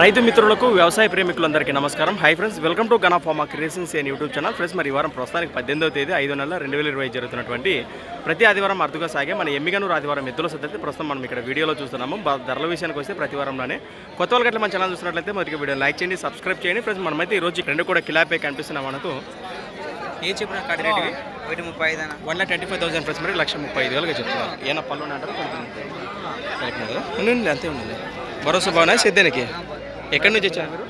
రైతు మిత్రులకు వ్యవసాయ ప్రేమికులందరికీ నమస్కారం. Hi friends welcome to Gana pharma creations and YouTube channel friends మరి ఈ వారం ప్రస్తుతానికి పద్దెనిమిదవ తేదీ ఐదు నెలల రెండు వేల ఇరవై జరుగుతున్నటువంటి ప్రతి ఆదివారం అరుదుగా సాగే మన ఎమ్మిగనూరు ఆదివారం ఎద్దుల సద్దతి. ప్రస్తుతం మనం ఇక్కడ వీడియోలో చూస్తున్నాము. ధరల విషయానికి వస్తే ప్రతి వారంలోనే కొత్త వాళ్ళకి మన ఛానల్ చూసినట్లయితే మొదటి వీడియో లైక్ చేయండి సబ్స్క్రైబ్ చేయండి. ఫ్రెండ్స్ మనమైతే ఈ రోజు రెండు కూడా కిలాపే కనిపిస్తున్నాం మనకు. ఏం చెప్పిన కాడి రేటువి ఒకటి ముప్పై ఐదు one lakh twenty five thousand plus మరి లక్ష ముప్పై ఐదు వేలుగా చెప్తున్నారు. ఏనా పళ్ళు అంటారు అంతే ఉండండి భరోసా బాగున్నా సిద్ధానికి ఎక్కడి నుంచి వచ్చారు మీరు?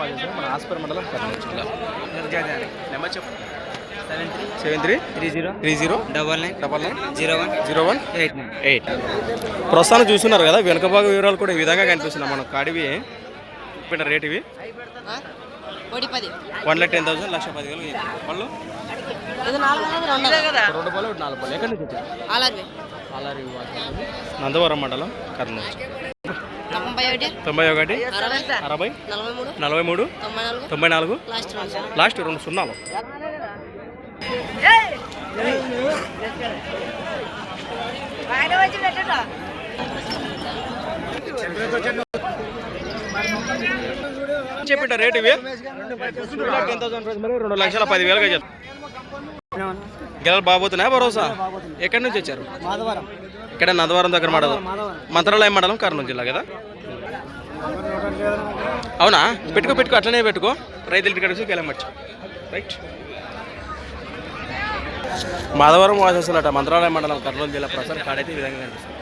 వాళ్ళు మన ఆస్పర్ మండలం కర్నూలు జిల్లా నెంబర్ చెప్పు seven three? Seven three three zero. Three zero? Double nine. Double nine? Zero one. Zero one? Eight nine. Eight. ప్రస్తుతాన్ని చూస్తున్నారు కదా వెనుక భాగ వివరాలు కూడా ఈ విధంగా కనిపిస్తున్నాయి. మనం కాడివి ఇప్పుడు రేట్ ఇవి. పది వన్ లాక్ టెన్ థౌసండ్ లక్ష ఇది నాలుగు వందలు రెండు కదా. రెండు పళ్ళు నాలుగు పళ్ళు ఎక్కడి నుంచి నందవరం మండలం కర్నూలు. తొంభై ఒకటి? అరవై నలభై మూడు? తొంభై నాలుగు? లాస్ట్ రెండు సున్నాలు. చెప్పిట రేట్ ఇవి? రెండు లక్షల పదివేలుగా చెప్తాను గెలలు బాబోతున్నాయా భరోసా? ఎక్కడి నుంచి వచ్చారు? ఇక్కడ నందవరం దగ్గర మండలం మంత్రాలయం మండలం కర్నూలు జిల్లా కదా? అవునా? పెట్టుకో పెట్టుకో అట్లనే పెట్టుకో. రైతుల ఇంటికి వచ్చి. గెలమచ్చు రైట్. మాధవరం వాసేస్తున్నట మంత్రాలయం మండలం కర్నూలు జిల్లా ప్రసాద్ కాడైతే ఈ విధంగా కనిపిస్తుంది.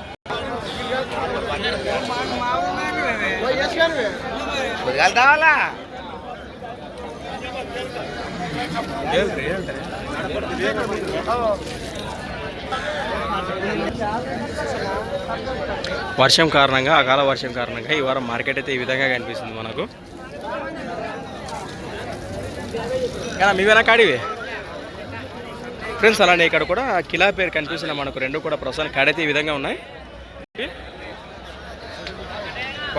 కావాలా వర్షం కారణంగా అకాల వర్షం కారణంగా ఈ వారం మార్కెట్ అయితే ఈ విధంగా కనిపిస్తుంది మనకు. ఏనా మీవేనా కాడివి ఫ్రెండ్స్ అలానే ఇక్కడ కూడా కిలా పేరు కనిపిస్తుంది మనకు రెండు కూడా ప్రస్తుతానికి కాడైతే ఈ విధంగా ఉన్నాయి.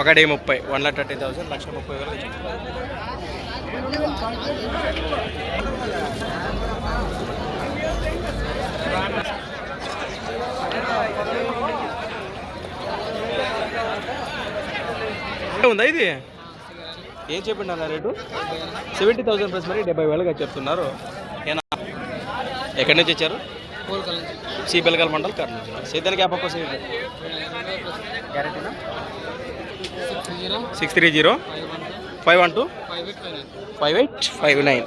ఒకటి ముప్పై వన్ లాక్ థర్టీ థౌసండ్ లక్ష ముప్పై వేలు ఉందా ఇది? ఏం చెప్పండి అన్న రేటు? సెవెంటీ థౌసండ్ ప్లస్ మరి డెబ్బై వేలుగా చెప్తున్నారు. ఏనా? ఎక్కడి నుంచి వచ్చారు? సి బెల్గల్ మండల్ కర్నూలు జిల్లా. సీతన్ గ్యాప్ ఒక్క seat six three zero five one two five eight five nine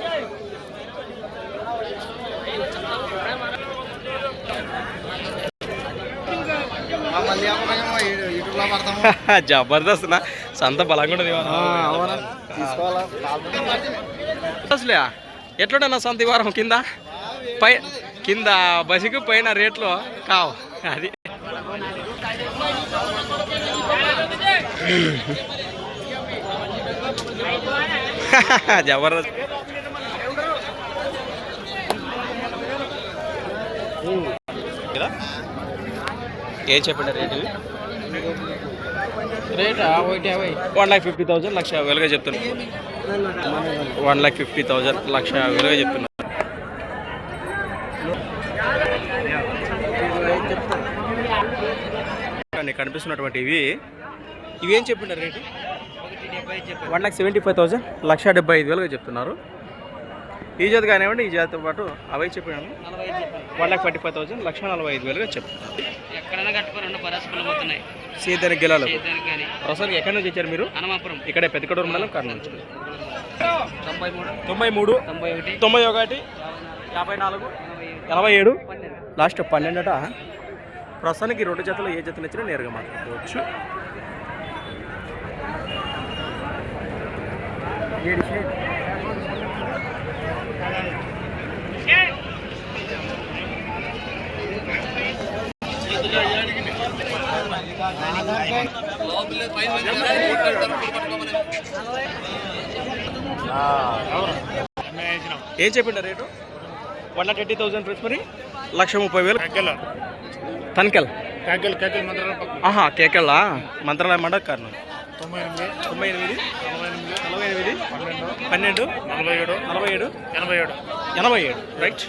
Jabardasth నా. సంత బలంగా ఉండదు అసలే ఎట్లుండే నా సంత ఈ వారం కింద? పై కింద బసికి పైన రేట్లు కావు. అది. జబర్దస్త్. కదా ఏ చెప్పండి రేటు ఇవి? రేటా ఒకటి యాభై వన్ లాక్ ఫిఫ్టీ థౌసండ్ లక్ష వేలుగా చెప్తున్నాను వన్ లాక్ ఫిఫ్టీ థౌసండ్ లక్ష వేలుగా చెప్తున్నాను కనిపిస్తున్నటువంటి ఇవి ఇవి ఏం చెప్పినారు rate? One lakh seventy five thousand లక్ష డెబ్బై ఐదు వేలుగా చెప్తున్నారు. ఈ జాతి కానివ్వండి ఈ జాతితో పాటు అవే చెప్పినాను. One lakh forty five thousand లక్ష నలభై ఐదు వేలుగా చెప్తున్నారు ఎక్కడైనా కట్టుకొని రెండు పరాసులు పోతున్నాయి. సీతని గెలాలకు దానికి కానీ. ప్రస్తుతానికి ఎక్కడి నుంచి వచ్చారు మీరు? ఇక్కడే పెద్దకడూరు మండలం కర్నూలు నుంచి. తొంభై మూడు. తొంభై మూడు తొంభై ఒకటి. తొంభై ఒకటి యాభై నాలుగు ఎనభై ఏడు లాస్ట్ పన్నెండట. ప్రస్తుతానికి రెండు జతలు ఏ జతలు ఇచ్చినా నేరుగా మాట్లాడుకోవచ్చు. ఏం చెప్పిండ rate? One lakh eighty thousand price మరి. లక్ష ముప్పై వేలు. తనకెల్. కాకిల్ కాకిల్ మంత్రాల పక్కన ఆహా కేకెళ్ళా మంత్రాలయం మండల కారణం. తొంభై ఎనిమిది. తొంభై ఎనిమిది. నలభై ఎనిమిది. పన్నెండు. నలభై ఏడు. నలభై ఏడు. ఎనభై ఏడు. ఎనభై ఏడు. రైట్.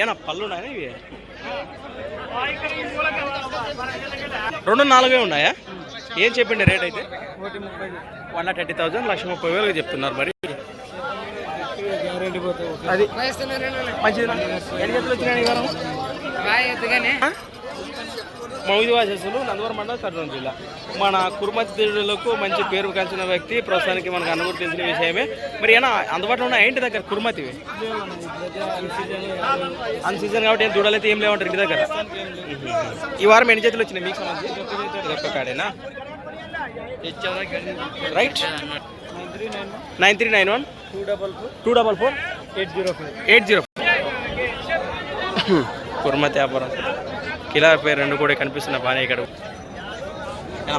ఏనా పళ్ళు ఉన్నాయా ఇవి? రెండు నాలుగే ఉన్నాయా? ఏం చెప్పిండే రేట్ అయితే? వన్ లాక్ థర్టీ థౌసండ్ లక్ష ముప్పై వేలు చెప్తున్నారు మరి. అది మంచిది. ఎన్ని జతలు వచ్చినాయి ఈ నందవరం మండలం కర్నూలు జిల్లా. మన కుర్మతిలకు మంచి పేరు కాల్చిన వ్యక్తి ప్రస్తుతానికి మనకు అనుభూతి తెలిసిన విషయమే. మరి ఏనా అందుబాటులో ఉన్న ఏంటి దగ్గర కుర్మతివి? అన్ సీజన్ కాబట్టి ఏం దూడలైతే ఏం లేవంటారు ఇంటి దగ్గర? ఈ వారం ఎన్ని చేతులు వచ్చినాయి మీకు సంబంధించి? కాడేనా? Right. Nine three nine one. Two double four. Eight zero four. Eight zero కుర్మతి వ్యాపారం. కిలా పేరు రెండు కూడా కనిపిస్తున్నాయి బాగానే ఇక్కడ.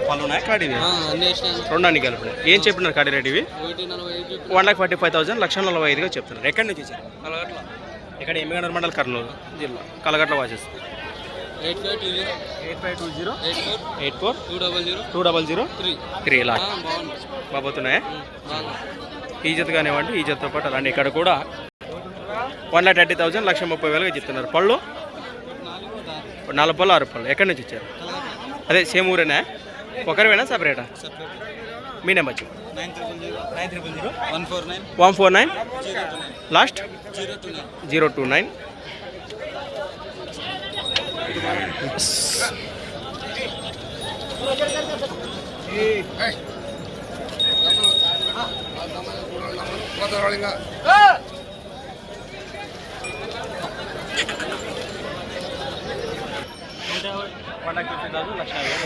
పళ్ళు ఉన్నాయా కాడి రెండు అన్ని కలిపి ఏం చెప్పినారు కాడి రేట్ ఇవి? One lakh forty five thousand లక్ష నలభై ఐదుగా చెప్తున్నారు. ఎక్కడి నుంచి వచ్చారు? కలగట్ల. ఇక్కడ ఎమ్మిగనర్ మండల్ కర్నూలు జిల్లా. Kalagatla watches eight five two zero. Eight five two zero. Eight four. Eight four. Two double zero. Two double zero. Three. Three lakh. బాబోతున్నాయా? ఈ జత కానివ్వండి ఈ జతతో పాటు అలాంటి ఇక్కడ కూడా వన్ లాక్ థర్టీ థౌసండ్ లక్ష ముప్పై వేలుగా చెప్తున్నారు. పళ్ళు? నాలుగు పళ్ళు ఆరు పళ్ళు ఎక్కడి నుంచి ఇచ్చారు అదే సేమ్ ఊరేనా ఒకరివేనా సపరేటా మీ నెంబర్ చెప్పు nine triple zero nine triple zero one four nine one four nine zero two nine last zero two nine zero two nine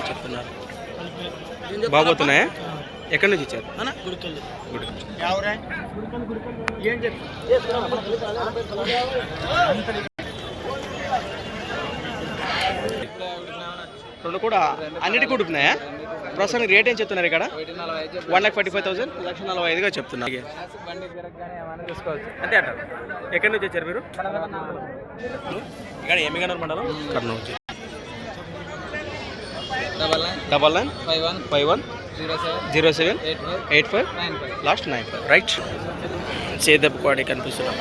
చెప్తున్నారు. బాగోతున్నాయా? ఎక్కడి నుంచి ఇచ్చారు? రెండు కూడా అన్నిటికీ ఉడుకున్నాయా ప్రస్తుతానికి రేట్ ఏం చెప్తున్నారు ఇక్కడ? One lakh forty five thousand. లక్ష నలభై ఐదుగా చెప్తున్నారు. అంతే అంటారు. ఎక్కడి నుంచి వచ్చారు మీరు? ఇక్కడ ఎమ్మిగనూరు మండలం? Kurnool. Double nine double nine five one five one zero seven eight five last nine five right సేదపు కోడి కనిపిస్తున్నాం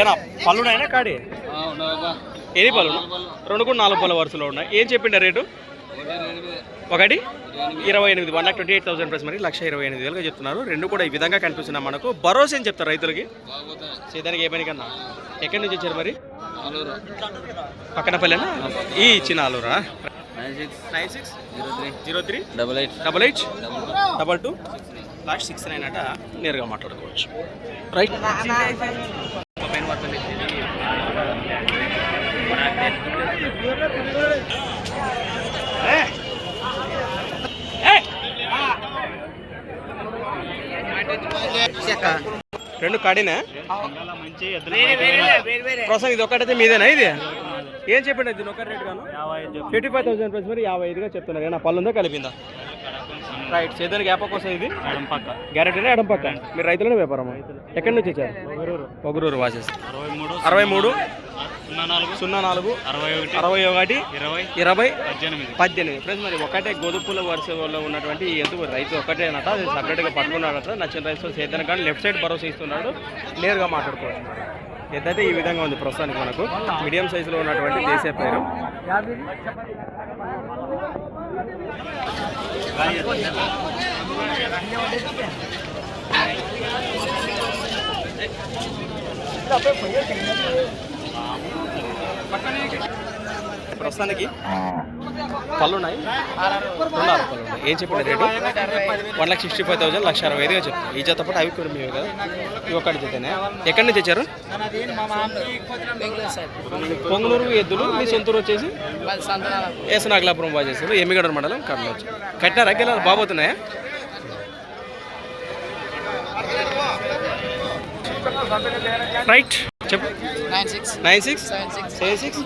ఏనా? పళ్ళున్నాయనా కాడి? ఎన్ని పళ్ళు? రెండు కూడా నాలుగు పళ్ళ వరుసలో ఉన్నాయి. ఏం చెప్పిండ రేటు? ఒకటి? ఇరవై ఎనిమిది one lakh twenty eight thousand plus మరి లక్ష ఇరవై ఎనిమిది వేలుగా చెప్తున్నారు. రెండు కూడా ఈ విధంగా కనిపిస్తున్నాయి మనకు. భరోసా అని చెప్తారు రైతులకి? సేదానికి ఏ పని కన్నా ఎక్కడి నుంచి వచ్చారు మరి? పక్కన పల్లెనా? ఈ ఇచ్చిన ఆలూరా? Zero three. Double eight. Double eight? Double two? Last six nine అట నేరుగా మాట్లాడుకోవచ్చు. రైట్ రెండు కాడినా? ప్రస్తుతం ఇది ఒకటైతే మీదేనా ఇది? ఏం చెప్పండి దీని ఒక రేట్ గాను? ఫిఫ్టీ ఫైవ్ థౌసండ్ ప్లస్ మరి యాభై ఐదుగా చెప్తున్నారు. ఏనా పళ్ళు ఉందా కలిపిందా? రైట్ చేద్దానికి గ్యాప్ కోసం ఇది? గ్యారెంటీనా ఎడం పక్క. మీరు రైతులనే వ్యాపారం ఎక్కడి నుంచి వచ్చారు? ఒకరూరు వాసెస్ అరవై మూడు? సున్నా నాలుగు అరవై ఒకటి ఇరవై పద్దెనిమిది. ఫ్రెండ్స్ మరి ఒకటే గోధుమల వరుసలో ఉన్నటువంటి ఈ ఎద్దు రైతు ఒకటే అనట అది సపరేట్గా పట్టుకున్నాడట నచ్చిన రైతు సేద్యాన్ని కానీ లెఫ్ట్ సైడ్ భరోసా ఇస్తున్నాడు. నేరుగా మాట్లాడుకోవచ్చు ఎద్దైతే ఈ విధంగా ఉంది ప్రస్తుతానికి మనకు మీడియం సైజులో ఉన్నటువంటి దేశీయ పేరు. ప్రస్తుతానికి? పళ్ళు ఉన్నాయి రెండు ఆరు పళ్ళు ఉన్నాయి ఏం చెప్పండి rate? One lakh sixty five thousand లక్ష అరవై ఐదుగా చెప్తాను ఈ జత పాటు అవి కూడా మీవే కదా? ఇవి ఒకటి జతనే. ఎక్కడి నుంచి వచ్చారు పొంగులూరు ఎద్దులు మీ సొంతూరు వచ్చేసి? ఏసనాగలాపురం బాగా చేశారు. ఎమ్మిగడ మండలం కర్నూలు వచ్చి. కట్టినారా గిల్లాలు బాబోతున్నాయా రైట్. చెప్పు. Nine six seven six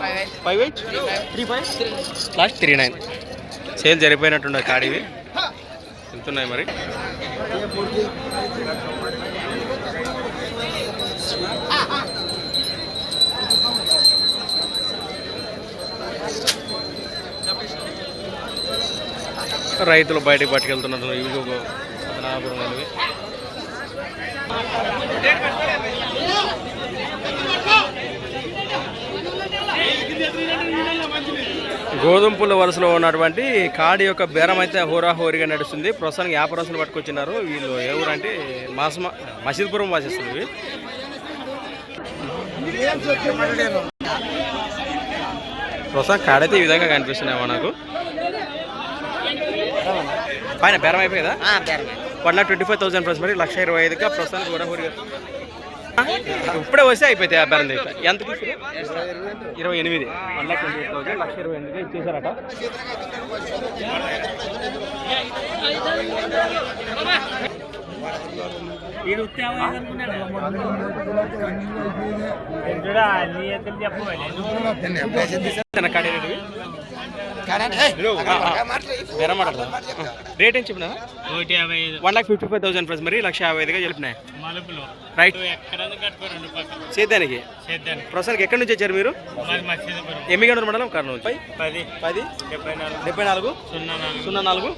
five eight three five last three nine sale జరిపోయినట్టున్నది కాడివి వెళ్తున్నాయి మరి? రైతులు బయటకు పట్టుకెళ్తున్నారు ఇవి ఒక నాగపురం అనేవి గోధుమపుల వరుసలో ఉన్నటువంటి కాడి యొక్క బేరం అయితే హోరాహోరీగా నడుస్తుంది. ప్రస్తుతానికి వ్యాపారస్తులు పట్టుకొచ్చినారు. వీళ్ళు అంటే మాసమ మసీద్పురం వాసిస్తుంది ఇవి ప్రస్తుతం కాడైతే ఈ విధంగా కనిపిస్తున్నాయి మనకు పైన బేరం అయిపోయిందా? One lakh twenty five thousand plus మరి లక్ష ఇరవై ఐదుగా ప్రస్తుతానికి హోరాహోరీగా ఇప్పుడే వస్తే అయిపోతాయి దగ్గర ఎంత ఇరవై ఎనిమిది. One lakh twenty eight thousand లక్ష ఇరవై ఎనిమిది. ఇచ్చేసారట మాట్లాడదా? రేట్ ఏం చెప్పినా ఒకటి యాభై ఐదు. One lakh fifty five thousand plus మరి లక్ష యాభై ఐదుగా చెప్పినాయి. మలుపులు. రైట్ సేద్యానికి ప్రస్తుతానికి ఎక్కడి నుంచి వచ్చారు మీరు? ఎమ్మిగనూరు మండలం? కర్నూలు పై పది. పది? డెబ్బై నాలుగు. సున్నా నాలుగు.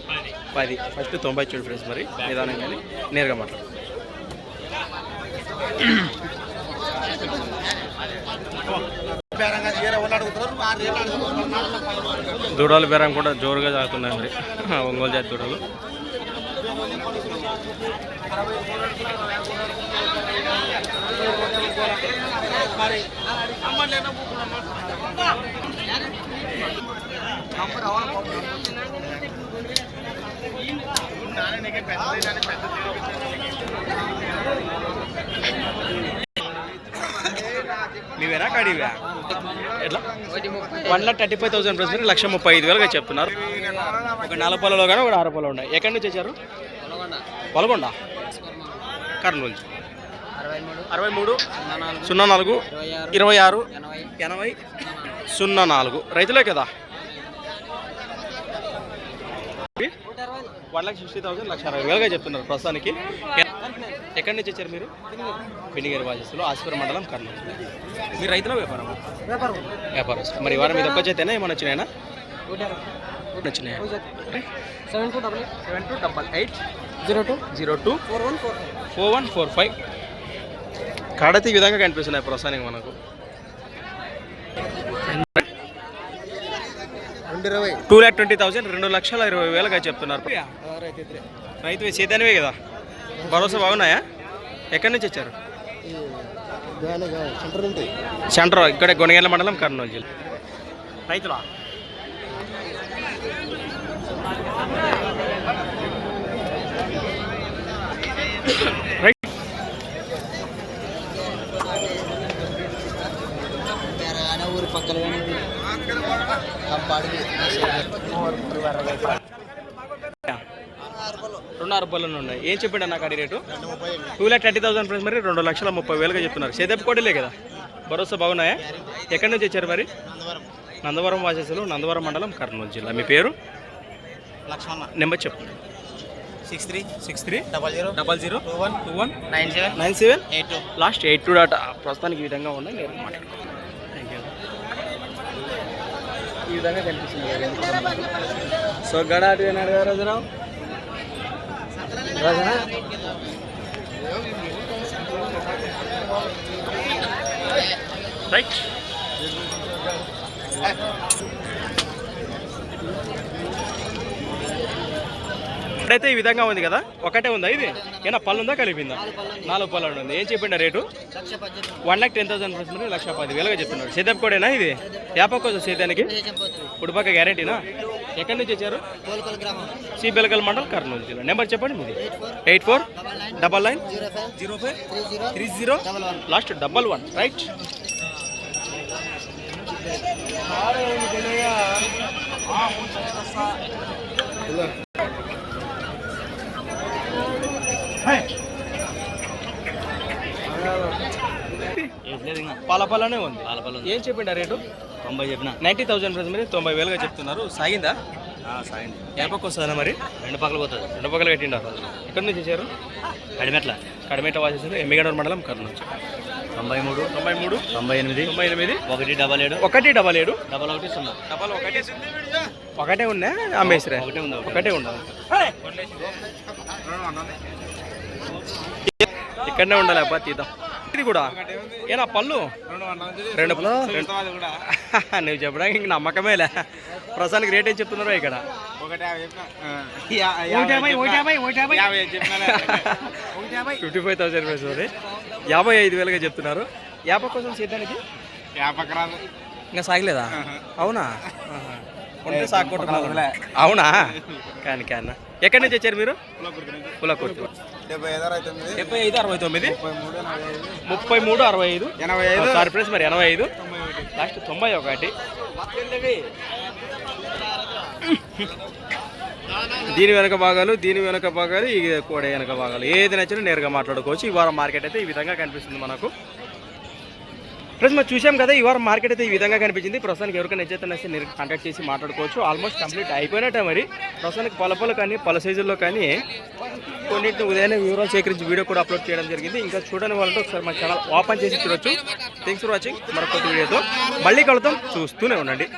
పది. ఫస్ట్ తొంభై చూడు ఫ్రెండ్స్ మరి నిదానం కానీ నేరుగా మాట్లాడు. దూడలు బేరం కూడా జోరుగా సాగుతున్నాయి మరి. ఒంగోలు జాతి దూడలు. మీవేనా కాడివా? ఎట్లా? One lakh thirty five thousand plus లక్ష ముప్పై ఐదు వేలుగా చెప్తున్నారు. ఒక నాలుగు కానీ ఒక ఆరు పొలం ఉన్నాయి. ఎక్కడి నుంచి వచ్చారు? పొలగొండ. కర్నూలు నుంచి. అరవై మూడు సున్నా నాలుగు ఇరవై ఆరు ఎనభై సున్నా నాలుగు. రైతులే కదా? వన్ లాక్ సిక్స్టీ థౌసండ్ లక్ష అరవై వేలుగా చెప్తున్నారు ప్రస్తుతానికి. ఎక్కడి నుంచి వచ్చారు మీరు? పెనిగేరు బాజెస్లో ఆసిపురం మండలం కర్నూలు. మీరు రైతుల వ్యాపారం వ్యాపారం మరి వారం మీద ఒక్క చేతేనా ఏమైనా వచ్చినాయనా? వచ్చినాయా? Seven two double seven two double eight. Zero two. Zero two. Four one four four one four five. కాడతి విధంగా కనిపిస్తున్నాయి ప్రస్తుతానికి మనకు. టూ ల్యాక్ ట్వంటీ థౌసండ్ రెండు లక్షల ఇరవై వేలుగా చెప్తున్నారు. రైతు సేద్యానివే కదా. భరోసా బాగున్నాయా? ఎక్కడి నుంచి వచ్చారు? సెంటర్ ఇక్కడ గొనగేళ్ళ మండలం కర్నూలు జిల్లా. రైతులా? ఊరు పక్కన రెండు ఆరు రూపాయలు ఉన్నాయి. ఏం చెప్పండి నాకు అడి rate? Two lakh thirty thousand price మరి రెండు లక్షల ముప్పై వేలుగా చెప్తున్నారు. సేదపు కోటలే కదా? భరోసా బాగున్నాయా? ఎక్కడి నుంచి వచ్చారు మరి? నందవరం. వాసేసులు నందవరం మండలం కర్నూలు జిల్లా. మీ పేరు? లక్ష్మణ. నెంబర్ చెప్పు. Six three. Six three. Double zero. Double zero. Two one. Two one nine seven. Nine seven. Eight two. Last eight two data ప్రస్తుతానికి ఈ విధంగా ఉన్నాయి. నేను మాట్లాడుకో విధంగా కనిపిస్తుంది సో గడాటి అన్నాడు కదా రాజురావు? రాజనా? రైట్ ఇప్పుడైతే ఈ విధంగా ఉంది కదా? ఒకటే ఉందా ఇది? ఏనా పళ్ళు ఉందా కలిపిందా? నాలుగు పళ్ళు ఉంది ఏం చెప్పిండ rate? One lakh ten thousand పడుతుంది లక్ష పది వేలుగా చెప్తున్నారు. సేదప్ కోడేనా ఇది? యాపకోసం కోసం సేదానికి ఉడిపాక గ్యారెంటీనా? ఎక్కడి నుంచి వచ్చారు? సి బెలకల్ మండల్ కర్నూలు జిల్లా. నెంబర్ చెప్పండి మీది. Eight four double nine zero five three zero last double one. Right. పాలపాలనే ఉంది. ఏం చెప్పిండ రేటు? తొంభై చెప్పిన. నైంటీ థౌసండ్ ప్రైస్ మరి తొంభై వేలుగా చెప్తున్నారు. సాగిందా? సాయండి ఏ పక్క వస్తుందా మరి? రెండు పక్కలు పోతుంది. రెండు పక్కలు కట్టిండారు ఎక్కడి నుంచి వచ్చారు? కడిమెట్ల. కడమేట వాసేసారు. ఎమ్మిగడూరు మండలం కర్నూలు. తొంభై మూడు తొంభై మూడు తొంభై ఎనిమిది తొంభై ఎనిమిది ఒకటి డబల్ ఏడు. ఒకటి డబల్ ఏడు. డబల్ ఒకటి సున్నా. డబల్ ఒకటి ఒకటే ఉన్నా? అమ్మేసిరా ఒకటే ఉంది? ఒకటే. ఒకటే ఉండదు ఇక్కడనే ఉండాలి అబ్బా తీద్దాం. ఇది కూడా. ఏనా పళ్ళు? రెండు పళ్ళు? నువ్వు చెప్పడానికి ఇంక నమ్మకమేలే ప్రస్తుతానికి రేట్ ఏం చెప్తున్నారో ఇక్కడ? ఫిఫ్టీ ఫైవ్ థౌసండ్ రూపీస్ అది యాభై ఐదు వేలుగా చెప్తున్నారు. యాభై కోసం సేద్యానికి ఇంకా సాగలేదా? అవునా. ఉంటే సాగుకుంటున్నారు అవునా? కానీ కానీ. ఎక్కడి నుంచి వచ్చారు మీరు? కులకుర్తి డెబ్బై ఐదు అరవై తొమ్మిది. ముప్పై మూడు అరవై ఐదు? ఎనభై ఐదు. సారీ ప్రైస్ మరి ఎనభై ఐదు? లాస్ట్ తొంభై ఒకటి. దీని వెనక భాగాలు దీని వెనక భాగాలు ఈ కూడా వెనక భాగాలు. ఏది నచ్చినా నేరుగా మాట్లాడుకోవచ్చు. ఈ వారం మార్కెట్ అయితే ఈ విధంగా కనిపిస్తుంది మనకు. ప్లస్ మనం చూసాం కదా ఈ వారం మార్కెట్ అయితే ఈ విధంగా కనిపించింది. ప్రస్తుతానికి ఎవరికైనా నచ్చితే నచ్చితే మీరు కాంటాక్ట్ చేసి మాట్లాడుకోవచ్చు. ఆల్మోస్ట్ కంప్లీట్ అయిపోయినట్టే మరి. ప్రస్తుతానికి పొల పొల కానీ పల సైజుల్లో కానీ కొన్నింటిని ఉదయాన్నే వివరాలు సేకరించి వీడియో కూడా అప్లోడ్ చేయడం జరిగింది. ఇంకా చూడని వాళ్ళంటే ఒకసారి మా ఛానల్ ఓపెన్ చేసి చూడొచ్చు. థ్యాంక్స్ ఫర్ వాచింగ్ మరొక వీడియోతో మళ్ళీ కలుద్దాం. చూస్తూనే ఉండండి.